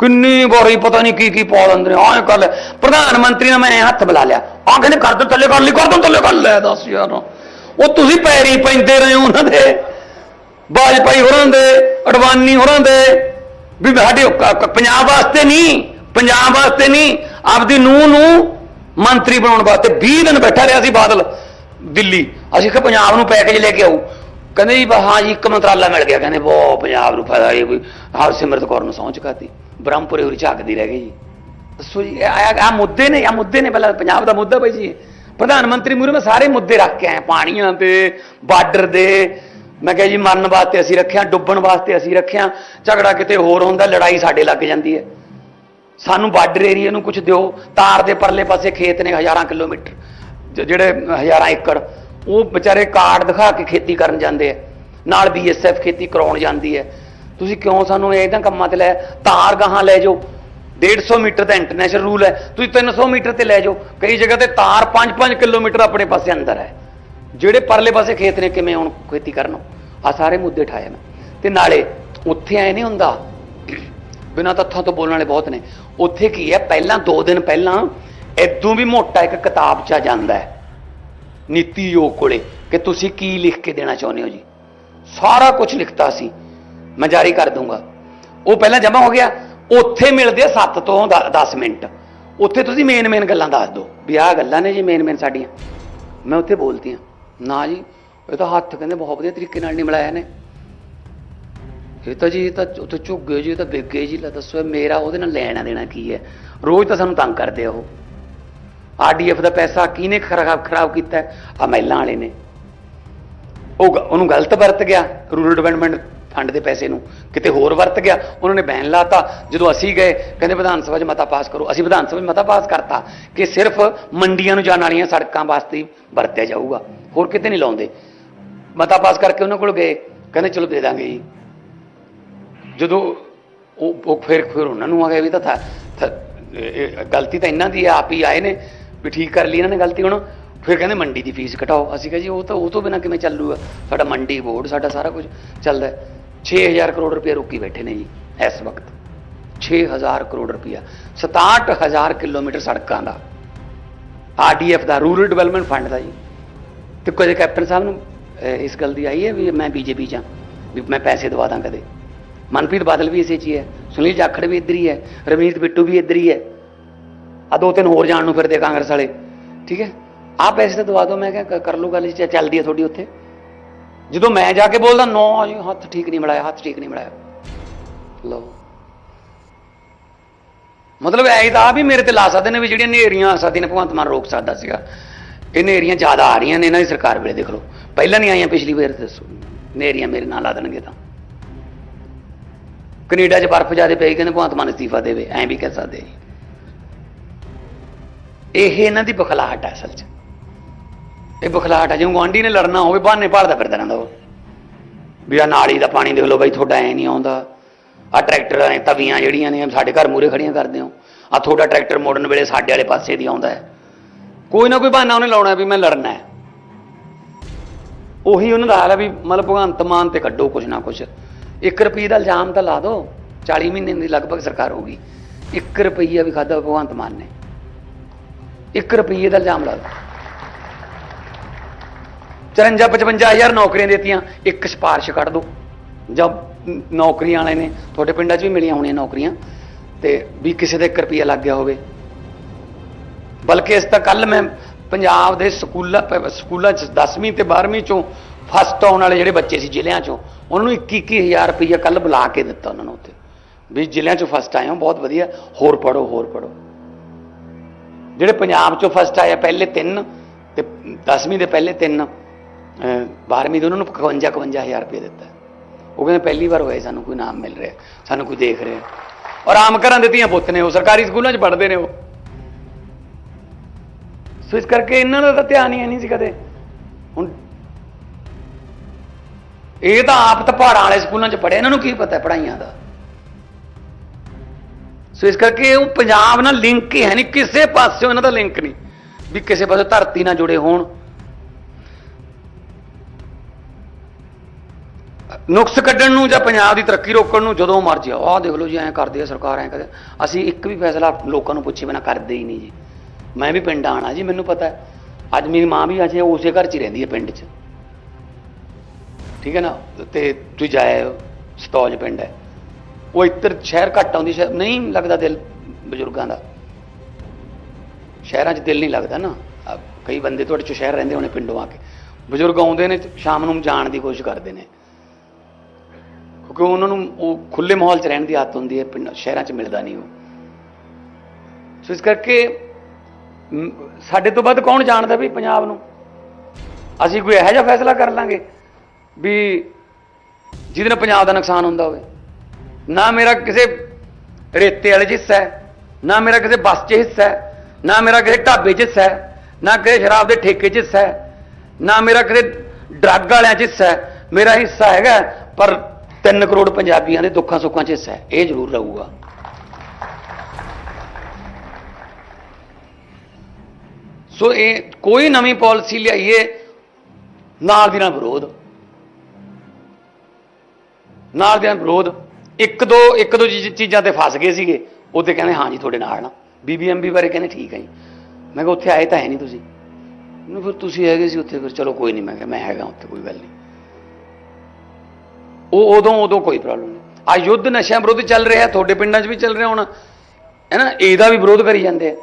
ਕਿੰਨੀ ਵਾਰੀ ਪਤਾ ਨਹੀਂ ਕੀ ਕੀ ਪਾ ਲੈਂਦੇ ਨੇ, ਆਹ ਕਰ ਲੈ ਪ੍ਰਧਾਨ ਮੰਤਰੀ ਨੇ ਮੈਂ ਹੱਥ ਬੁਲਾ ਲਿਆ। ਆਹ ਕਹਿੰਦੇ ਕਰ ਦੋ, ਥੱਲੇ ਕਰ ਲਈ, ਕਰ ਦੋ, ਥੱਲੇ ਕਰ ਲੈ, ਦੱਸ ਯਾਰ। ਉਹ ਤੁਸੀਂ ਪੈਰੀ ਪੈਂਦੇ ਰਹੇ ਹੋ ਉਹਨਾਂ ਦੇ। ਬਾਜਪਾਈ ਹੋਰਾਂ ਦੇ, ਅਡਵਾਨੀ ਹੋਰਾਂ ਦੇ। ਵੀ ਸਾਡੇ ਪੰਜਾਬ ਵਾਸਤੇ ਨਹੀਂ, ਪੰਜਾਬ ਵਾਸਤੇ ਨਹੀਂ, ਆਪਦੀ ਨੂੰਹ ਨੂੰ ਮੰਤਰੀ ਬਣਾਉਣ ਵਾਸਤੇ 20 ਦਿਨ ਬੈਠਾ ਰਿਹਾ ਸੀ ਬਾਦਲ, ਦਿੱਲੀ। ਅਸੀਂ ਕਿ ਪੰਜਾਬ ਨੂੰ ਪੈਕੇਜ ਲੈ ਕੇ ਆਉ ਕਹਿੰਦੇ ਜੀ ਹਾਂ ਜੀ, ਇੱਕ ਮੰਤਰਾਲਾ ਮਿਲ ਗਿਆ। ਕਹਿੰਦੇ, ਬਹੁਤ ਪੰਜਾਬ ਨੂੰ ਫਾਇਦਾ ਇਹ ਕੋਈ ਹਰ ਸਿਮਰਤ ਕੌਰ ਨੂੰ ਸਹੁੰ ਚੁਕਾਤੀ ਬ੍ਰਹਮਪੁਰੇ ਉਰੀ ਝਾਕਦੀ ਰਹਿ ਗਈ ਜੀ। ਦੱਸੋ ਜੀ, ਇਹ ਆ ਮੁੱਦੇ ਨੇ ਆ ਮੁੱਦੇ ਨੇ ਪਹਿਲਾਂ ਪੰਜਾਬ ਦਾ ਮੁੱਦਾ ਬਈ ਜੀ। ਪ੍ਰਧਾਨ ਮੰਤਰੀ ਮੂਰੇ ਮੈਂ ਸਾਰੇ ਮੁੱਦੇ ਰੱਖ ਕੇ ਆਇਆ, ਪਾਣੀਆਂ ਤੇ ਬਾਰਡਰ ਦੇ। ਮੈਂ ਕਿਹਾ ਜੀ, ਮਰਨ ਵਾਸਤੇ ਅਸੀਂ ਰੱਖਿਆ, ਡੁੱਬਣ ਵਾਸਤੇ ਅਸੀਂ ਰੱਖਿਆ। ਝਗੜਾ ਕਿਤੇ ਹੋਰ ਹੁੰਦਾ, ਲੜਾਈ ਸਾਡੇ ਲੱਗ ਜਾਂਦੀ ਹੈ। ਸਾਨੂੰ ਬਾਰਡਰ ਏਰੀਆ ਨੂੰ ਕੁਝ ਦਿਓ। ਤਾਰ ਦੇ ਪਰਲੇ ਪਾਸੇ ਖੇਤ ਨੇ ਹਜ਼ਾਰਾਂ ਕਿਲੋਮੀਟਰ। ਜਿਹੜੇ ਹਜ਼ਾਰਾਂ ਏਕੜ, ਉਹ ਵਿਚਾਰੇ ਕਾਰਡ ਦਿਖਾ ਕੇ ਖੇਤੀ ਕਰਨ ਜਾਂਦੇ ਆ। ਨਾਲ ਬੀਐਸਐਫ ਖੇਤੀ ਕਰਾਉਣ ਜਾਂਦੀ ਹੈ। ਤੁਸੀਂ ਕਿਉਂ ਸਾਨੂੰ ਇਹਨਾਂ ਕੰਮਾਂ ਤੇ ਲੈ ਤਾਰ ਗਾਹਾਂ ਲੈ ਜਾਓ? 150 ਮੀਟਰ ਦਾ ਇੰਟਰਨੈਸ਼ਨਲ ਰੂਲ ਹੈ। ਤੁਸੀਂ 300 ਮੀਟਰ ਤੇ ਲੈ ਜਾਓ। ਕਈ ਜਗ੍ਹਾ ਤੇ ਤਾਰ 5-5 ਕਿਲੋਮੀਟਰ ਆਪਣੇ ਪਾਸੇ ਅੰਦਰ ਹੈ। ਜਿਹੜੇ ਪਰਲੇ ਪਾਸੇ ਖੇਤ ਨੇ, ਕਿਵੇਂ ਹੁਣ ਖੇਤੀ ਕਰਨ? ਆ ਸਾਰੇ ਮੁੱਦੇ ਠਾਏ ਮੈਂ ਤੇ ਨਾਲੇ ਉੱਥੇ ਐ ਨਹੀਂ ਹੁੰਦਾ, ਬਿਨਾਂ ਤੱਥਾਂ ਤੋਂ ਬੋਲਣ ਵਾਲੇ ਬਹੁਤ ਨੇ, ਉੱਥੇ ਕੀ ਹੈ? ਪਹਿਲਾਂ 2 ਦਿਨ ਪਹਿਲਾਂ ਇਦੋਂ ਵੀ ਮੋਟਾ ਇੱਕ ਕਿਤਾਬ ਚ ਜਾਂਦਾ ਹੈ। ਨੀਤੀ ਯੋਗ ਕੋਲੇ, ਕਿ ਤੁਸੀਂ ਕੀ ਲਿਖ ਕੇ ਦੇਣਾ ਚਾਹੁੰਦੇ ਹੋ ਜੀ? ਸਾਰਾ ਕੁਝ ਲਿਖਤਾ ਸੀ। ਮੈਂ ਜਾਰੀ ਕਰ ਦੂੰਗਾ। ਉਹ ਪਹਿਲਾਂ ਜਮ੍ਹਾਂ ਹੋ ਗਿਆ, ਉੱਥੇ ਮਿਲਦੇ ਆ 7 ਤੋਂ 10 ਮਿੰਟ। ਉੱਥੇ ਤੁਸੀਂ ਮੇਨ ਮੇਨ ਗੱਲਾਂ ਦੱਸ ਦਿਓ, ਵੀ ਆਹ ਗੱਲਾਂ ਨੇ ਜੀ ਮੇਨ ਮੇਨ ਸਾਡੀਆਂ। ਮੈਂ ਉੱਥੇ ਬੋਲਤੀ ਆ ਨਾ ਜੀ, ਇਹ ਤਾਂ ਹੱਥ ਕਹਿੰਦੇ ਬਹੁਤ ਵਧੀਆ ਤਰੀਕੇ ਨਾਲ ਨਹੀਂ ਮਿਲਾਇਆ ਨੇ। ਇਹ ਤਾਂ ਜੀ, ਇਹ ਤਾਂ ਉੱਥੇ ਝੁੱਗੇ ਜੀ, ਇਹ ਤਾਂ ਬਿੱਗੇ ਜੀ, ਲੈ ਦੱਸੋ ਮੇਰਾ ਉਹਦੇ ਨਾਲ ਲੈਣਾ ਦੇਣਾ ਕੀ ਹੈ? ਰੋਜ਼ ਤਾਂ ਸਾਨੂੰ ਤੰਗ ਕਰਦੇ ਆ ਉਹ। ਆਰਡੀਐਫ ਦਾ ਪੈਸਾ ਕਿਹਨੇ ਖਰਾਬ ਖਰਾਬ ਕੀਤਾ ਆ ਮਹਿਲਾਂ ਵਾਲੇ ਨੇ। ਉਹ ਗ- ਉਹਨੂੰ ਗਲਤ ਵਰਤ ਗਿਆ, ਰੂਰਲ ਡਿਵੈਲਪਮੈਂਟ ਫੰਡ ਦੇ ਪੈਸੇ ਨੂੰ ਕਿਤੇ ਹੋਰ ਵਰਤ ਗਿਆ, ਉਹਨਾਂ ਨੇ ਬੈਨ ਲਾਤਾ। ਜਦੋਂ ਅਸੀਂ ਗਏ, ਕਹਿੰਦੇ ਵਿਧਾਨ ਸਭਾ 'ਚ ਮਤਾ ਪਾਸ ਕਰੋ। ਅਸੀਂ ਵਿਧਾਨ ਸਭਾ 'ਚ ਮਤਾ ਪਾਸ ਕਰਤਾ ਕਿ ਸਿਰਫ ਮੰਡੀਆਂ ਨੂੰ ਜਾਣ ਵਾਲੀਆਂ ਸੜਕਾਂ ਵਾਸਤੇ ਵਰਤਿਆ ਜਾਊਗਾ। ਹੋਰ ਕਿਤੇ ਨਹੀਂ ਲਾਉਂਦੇ। ਮਤਾ ਪਾਸ ਕਰਕੇ ਉਹਨਾਂ ਕੋਲ ਗਏ, ਕਹਿੰਦੇ ਚਲੋ ਦੇ ਦਾਂਗੇ ਜੀ। ਜਦੋਂ ਉਹ ਉਹ ਫਿਰ ਫਿਰ ਉਹਨਾਂ ਨੂੰ ਆ ਗਿਆ ਵੀ ਤਾਂ ਥਾ- ਇਹ- ਗਲਤੀ ਤਾਂ ਇਹਨਾਂ ਦੀ ਹੈ ਆਪ ਹੀ ਆਏ ਨੇ ਵੀ ਠੀਕ ਕਰ ਲਈ ਇਹਨਾਂ ਨੇ ਗਲਤੀ ਹੁਣ। ਫਿਰ ਕਹਿੰਦੇ ਮੰਡੀ ਦੀ ਫੀਸ ਘਟਾਓ ਅਸੀਂ ਕਿਹਾ ਜੀ ਉਹ ਤਾਂ ਉਹ ਤੋਂ ਬਿਨਾ ਕਿਵੇਂ ਚੱਲੂਗਾ? ਸਾਡਾ ਮੰਡੀ ਬੋਰਡ, ਸਾਡਾ ਸਾਰਾ ਕੁਝ ਚੱਲਦਾ। 6000 ਕਰੋੜ ਰੁਪਏ ਰੋਕੀ ਬੈਠੇ ਨੇ ਜੀ ਇਸ ਵਕਤ। 6000 ਕਰੋੜ ਰੁਪਇਆ। 67000 ਕਿਲੋਮੀਟਰ ਸੜਕਾਂ ਦਾ। ਆਰਡੀਐਫ ਦਾ ਰੂਰਲ ਡਿਵੈਲਪਮੈਂਟ ਫੰਡ ਦਾ ਜੀ। ਤੇ ਕਦੇ ਕੈਪਟਨ ਸਾਹਿਬ ਨੂੰ ਇਸ ਗੱਲ ਦੀ ਆਈ ਹੈ ਵੀ ਮੈਂ ਬੀਜੇਪੀ ਚ ਹਾਂ, ਵੀ ਮੈਂ ਪੈਸੇ ਦਵਾ ਦਾਂ ਕਦੇ। ਮਨਪ੍ਰੀਤ ਬਾਦਲ ਵੀ ਇਸੇ ਚ ਹੀ ਹੈ ਸੁਨੀਲ ਜਾਖੜ ਵੀ ਇੱਧਰ ਹੀ ਹੈ ਰਵਨੀਤ ਬਿੱਟੂ ਵੀ ਇੱਧਰ ਹੀ ਹੈ। ਆ ਦੋ ਤਿੰਨ ਹੋਰ ਜਾਣ ਨੂੰ ਫਿਰਦੇ ਕਾਂਗਰਸ ਵਾਲੇ। ਠੀਕ ਹੈ? ਆ ਪੈਸੇ ਤਾਂ ਦਵਾ ਦਿਓ ਮੈਂ ਕਿਹਾ ਕਰ ਲਓ ਗੱਲ ਜੇ ਚੱਲਦੀ ਹੈ ਤੁਹਾਡੀ ਉੱਥੇ। ਜਦੋਂ ਮੈਂ ਜਾ ਕੇ ਬੋਲਦਾ, ਨੋ ਜੀ, ਹੱਥ ਠੀਕ ਨਹੀਂ ਮਿਲਾਇਆ, ਹੱਥ ਠੀਕ ਨਹੀਂ ਮਿਲਾਇਆ। ਲਓ। ਮਤਲਬ ਐ ਤਾਂ ਵੀ ਮੇਰੇ ਤੇ ਲਾ ਸਕਦੇ ਨੇ ਵੀ ਜਿਹੜੀਆਂ ਨੇਰੀਆਂ ਆ ਸਕਦੀਆਂ ਨੇ, ਭਗਵੰਤ ਮਾਨ ਰੋਕ ਸਕਦਾ ਸੀਗਾ। ਇਹ ਨੇਰੀਆਂ ਜ਼ਿਆਦਾ ਆ ਰਹੀਆਂ ਨੇ ਇਹਨਾਂ ਦੀ ਸਰਕਾਰ ਵੇਲੇ, ਦੇਖ ਲਓ। ਪਹਿਲਾਂ ਨਹੀਂ ਆਈਆਂ ਪਿਛਲੀ ਵਾਰ ਦੱਸੋ। ਨੇਰੀਆਂ ਮੇਰੇ ਨਾਲ ਲਾ ਦੇਣਗੇ ਤਾਂ। ਕੈਨੇਡਾ 'ਚ ਬਰਫ਼ ਜ਼ਿਆਦਾ ਪਈ, ਕਹਿੰਦੇ ਭਗਵੰਤ ਮਾਨ ਅਸਤੀਫਾ ਦੇਵੇ, ਐਂ ਵੀ ਕਹਿ ਸਕਦੇ ਇਹ ਇਹਨਾਂ ਦੀ ਬਖਲਾਹਟ ਹੈ ਅਸਲ 'ਚ। ਇਹ ਬਖਲਾਹਟ ਹੈ ਜਿਵੇਂ ਗੁਆਂਢੀ ਨੇ ਲੜਨਾ ਹੋਵੇ, ਬਹਾਨੇ ਭਾਲਦਾ ਫਿਰਦਾ ਰਹਿੰਦਾ ਉਹ। ਵੀ ਆ ਨਾਲੀ ਦਾ ਪਾਣੀ ਦੇਖ ਲਓ ਬਾਈ, ਤੁਹਾਡਾ ਐ ਨਹੀਂ ਆਉਂਦਾ। ਆ ਟਰੈਕਟਰ ਐ, ਤਵੀਆਂ ਜਿਹੜੀਆਂ ਨੇ, ਸਾਡੇ ਘਰ ਮੂਰੇ ਖੜੀਆਂ ਕਰਦੇ ਹੋ। ਆ ਤੁਹਾਡਾ ਟਰੈਕਟਰ ਮੋੜਨ ਵੇਲੇ ਸਾਡੇ ਵਾਲੇ ਪਾਸੇ ਦੀ ਆਉਂਦਾ ਹੈ। ਕੋਈ ਨਾ ਕੋਈ ਬਹਾਨਾ ਉਹਨੇ ਲਾਉਣਾ ਵੀ ਮੈਂ ਲੜਨਾ ਹੈ। ਉਹੀ ਉਹਨਾਂ ਦਾ ਹਾਲ ਹੈ ਵੀ ਮਤਲਬ ਭਗਵੰਤ ਮਾਨ ਤੇ ਕੱਢੋ ਕੁਛ ਨਾ ਕੁਛ। 1 ਰੁਪਏ ਦਾ ਇਲਜ਼ਾਮ ਤਾਂ ਲਾ ਦਿਓ 40 ਮਹੀਨੇ ਦੀ ਲਗਭਗ ਸਰਕਾਰ ਹੋਗੀ 1 ਰੁਪਈਆ ਵੀ ਖਾਦਾ ਭਗਵੰਤ ਮਾਨ ਨੇ। 1 ਰੁਪਈਏ ਦਾ ਇਲਜ਼ਾਮ ਲਾ ਦਿਓ। 54 55000 ਨੌਕਰੀਆਂ ਦਿੱਤੀਆਂ, ਇੱਕ ਸਿਫਾਰਿਸ਼ ਕੱਢ ਦਿਓ ਜਾਂ ਨੌਕਰੀਆਂ ਵਾਲੇ ਨੇ, ਤੁਹਾਡੇ ਪਿੰਡਾਂ 'ਚ ਵੀ ਮਿਲੀਆਂ ਹੋਣੀਆਂ ਨੌਕਰੀਆਂ, ਤੇ ਵੀ ਕਿਸੇ ਦਾ 1 ਰੁਪਈਆ ਲੱਗ ਗਿਆ ਹੋਵੇ। ਬਲਕਿ ਇਸ ਤਾਂ ਕੱਲ ਮੈਂ ਪੰਜਾਬ ਦੇ ਸਕੂਲਾਂ ਪ- ਸਕੂਲਾਂ 'ਚ 10ਵੀਂ ਤੇ 12ਵੀਂ 'ਚੋਂ ਫਸਟ ਆਉਣ ਵਾਲੇ ਜਿਹੜੇ ਬੱਚੇ ਸੀ ਜ਼ਿਲ੍ਹਿਆਂ 'ਚੋਂ, ਉਹਨਾਂ ਨੂੰ 21-21000 ਰੁਪਈਆ ਕੱਲ ਬੁਲਾ ਕੇ ਦਿੱਤਾ ਉਹਨਾਂ ਨੂੰ ਉੱਥੇ। ਵੀ ਜ਼ਿਲ੍ਹਿਆਂ 'ਚੋਂ ਫਸਟ ਆਏ ਹੋ, ਬਹੁਤ ਵਧੀਆ, ਹੋਰ ਪੜੋ ਹੋਰ ਪੜੋ ਜਿਹੜੇ ਪੰਜਾਬ 'ਚੋਂ ਫਸਟ ਆਏ ਆ, ਪਹਿਲੇ ਤਿੰਨ ਤੇ 10ਵੀਂ ਦੇ ਪਹਿਲੇ ਤਿੰਨ 12ਵੀਂ ਦੇ ਉਹਨਾਂ ਨੂੰ 55 51000 ਰੁਪਏ ਦਿੱਤਾ। ਉਹ ਕਹਿੰਦੇ ਪਹਿਲੀ ਵਾਰ ਹੋਇਆ, ਸਾਨੂੰ ਕੋਈ ਨਾਮ ਮਿਲ ਰਿਹਾ, ਸਾਨੂੰ ਕੋਈ ਦੇਖ ਰਿਹਾ। ਔਰ ਆਮ ਘਰਾਂ ਦੇ ਧੀਆਂ ਪੁੱਤ ਨੇ ਉਹ, ਸਰਕਾਰੀ ਸਕੂਲਾਂ 'ਚ ਪੜ੍ਹਦੇ ਨੇ ਉਹ। ਸੋ ਇਸ ਕਰਕੇ ਇਹਨਾਂ ਦਾ ਤਾਂ ਧਿਆਨ ਹੀ ਨਹੀਂ ਸੀ ਕਦੇ। ਹੁਣ ਇਹ ਤਾਂ ਆਪ ਤਾਂ ਪਹਾੜਾਂ ਵਾਲੇ ਸਕੂਲਾਂ 'ਚ ਪੜ੍ਹੇ ਇਹਨਾਂ ਨੂੰ ਕੀ ਪਤਾ ਪੜਾਈਆਂ ਦਾ? ਸੋ ਇਸ ਕਰਕੇ ਉਹ ਪੰਜਾਬ ਨਾਲ ਲਿੰਕ ਹੀ ਹੈ ਨਹੀਂ, ਕਿਸੇ ਪਾਸਿਓਂ ਇਹਨਾਂ ਦਾ ਲਿੰਕ ਨਹੀਂ। ਵੀ ਕਿਸੇ ਪਾਸੇ ਧਰਤੀ ਨਾਲ ਜੁੜੇ ਹੋਣ ਨੁਕਸ ਕੱਢਣ ਨੂੰ ਜਾਂ ਪੰਜਾਬ ਦੀ ਤਰੱਕੀ ਰੋਕਣ ਨੂੰ ਜਦੋਂ ਮਰਜ਼ੀ ਆਹ ਦੇਖ ਲਓ ਜੀ, ਐਂ ਕਰਦੇ ਆ ਸਰਕਾਰ, ਐਂ ਕਰਦੇ ਅਸੀਂ ਇੱਕ ਵੀ ਫੈਸਲਾ ਲੋਕਾਂ ਨੂੰ ਪੁੱਛੇ ਬਿਨਾ ਕਰਦੇ ਹੀ ਨਹੀਂ ਜੀ। ਮੈਂ ਵੀ ਪਿੰਡ ਆਣਾ ਜੀ, ਮੈਨੂੰ ਪਤਾ ਹੈ। ਅੱਜ ਮੇਰੀ ਮਾਂ ਵੀ ਅਜੇ ਉਸੇ ਘਰ 'ਚ ਹੀ ਰਹਿੰਦੀ ਹੈ ਪਿੰਡ 'ਚ। ਠੀਕ ਹੈ ਨਾ? ਤੇ ਤੁਸੀਂ ਜਾਏ ਸਤੌਜ ਪਿੰਡ ਹੈ। ਉਹ ਇੱਧਰ ਸ਼ਹਿਰ ਘੱਟ ਆਉਂਦੀ, ਸ਼ਹਿਰ ਨਹੀਂ ਲੱਗਦਾ ਦਿਲ ਬਜ਼ੁਰਗਾਂ ਦਾ। ਸ਼ਹਿਰਾਂ 'ਚ ਦਿਲ ਨਹੀਂ ਲੱਗਦਾ ਨਾ। ਕਈ ਬੰਦੇ ਤੁਹਾਡੇ 'ਚ ਸ਼ਹਿਰ ਰਹਿੰਦੇ ਹੋਣੇ ਪਿੰਡੋਂ ਆ ਕੇ। ਬਜ਼ੁਰਗ ਆਉਂਦੇ ਨੇ ਸ਼ਾਮ ਨੂੰ ਜਾਣ ਦੀ ਕੋਸ਼ਿਸ਼ ਕਰਦੇ ਨੇ। ਕਿਉਂਕਿ ਉਹਨਾਂ ਨੂੰ ਉਹ ਖੁੱਲੇ ਮਾਹੌਲ 'ਚ ਰਹਿਣ ਦੀ ਆਦਤ ਹੁੰਦੀ ਹੈ, ਪਿੰਡ ਸ਼ਹਿਰਾਂ 'ਚ ਮਿਲਦਾ ਨਹੀਂ ਉਹ। ਸੋ ਇਸ ਕਰਕੇ ਸਾਡੇ ਤੋਂ ਵੱਧ ਕੌਣ ਜਾਣਦਾ ਵੀ ਪੰਜਾਬ ਨੂੰ? ਅਸੀਂ ਕੋਈ ਇਹੋ ਜਿਹਾ ਫੈਸਲਾ ਕਰ ਲਾਂਗੇ ਵੀ ਜਿਹਦੇ ਨਾਲ ਪੰਜਾਬ ਦਾ ਨੁਕਸਾਨ ਹੁੰਦਾ ਹੋਵੇ। ਨਾ ਮੇਰਾ ਕਿਸੇ ਰੇਤੇ ਵਾਲੇ 'ਚ ਹਿੱਸਾ ਹੈ, ਨਾ ਮੇਰਾ ਕਿਸੇ ਬੱਸ 'ਚ ਹਿੱਸਾ ਹੈ, ਨਾ ਮੇਰਾ ਕਿਸੇ ਢਾਬੇ 'ਚ ਹਿੱਸਾ ਹੈ, ਨਾ ਕਿਸੇ ਸ਼ਰਾਬ ਦੇ ਠੇਕੇ 'ਚ ਹਿੱਸਾ ਹੈ, ਨਾ ਮੇਰਾ ਕਿਸੇ ਡਰੱਗ ਵਾਲਿਆਂ 'ਚ ਹਿੱਸਾ ਹੈ। ਮੇਰਾ ਹਿੱਸਾ ਹੈਗਾ ਪਰ 3 ਕਰੋੜ ਪੰਜਾਬੀਆਂ ਦੇ ਦੁੱਖਾਂ ਸੁੱਖਾਂ 'ਚ ਹਿੱਸਾ ਹੈ। ਇਹ ਜ਼ਰੂਰ ਰਹੂਗਾ। ਸੋ ਇਹ ਕੋਈ ਨਵੀਂ ਪਾਲਿਸੀ ਲਿਆਈਏ, ਨਾਲ ਦੀ ਨਾਲ ਵਿਰੋਧ। ਨਾਲ ਦੇ ਨਾਲ ਵਿਰੋਧ। ਇੱਕ ਦੋ ਇੱਕ ਦੋ ਚੀਜ਼ਾਂ ਤੇ ਫਸ ਗਏ ਸੀਗੇ। ਉਹਦੇ ਕਹਿੰਦੇ, ਹਾਂ ਜੀ, ਤੁਹਾਡੇ ਨਾਲ ਨਾ। ਬੀਬੀਐਮਬੀ ਬਾਰੇ ਕਹਿੰਦੇ, ਠੀਕ ਹੈ ਜੀ। ਮੈਂ ਕਿਹਾ, ਉੱਥੇ ਆਏ ਤਾਂ ਹੈ ਨਹੀਂ ਤੁਸੀਂ। ਨੂੰ ਫਿਰ ਤੁਸੀਂ ਹੈਗੇ ਸੀ ਉੱਥੇ, ਫਿਰ ਚਲੋ ਕੋਈ ਨਹੀਂ, ਮੈਂ ਕਿਹਾ, ਮੈਂ ਹੈਗਾ ਉੱਥੇ, ਕੋਈ ਗੱਲ ਨਹੀਂ। ਉਹ ਉਦੋਂ ਉਦੋਂ ਕੋਈ ਪ੍ਰੋਬਲਮ ਨਹੀਂ। ਆ ਯੁੱਧ ਨਸ਼ਿਆਂ ਵਿਰੁੱਧ ਚੱਲ ਰਿਹਾ, ਤੁਹਾਡੇ ਪਿੰਡਾਂ 'ਚ ਵੀ ਚੱਲ ਰਿਹਾ ਹੋਣਾ। ਹੈ ਨਾ? ਇਹਦਾ ਵੀ ਵਿਰੋਧ ਕਰੀ ਜਾਂਦੇ ਆ।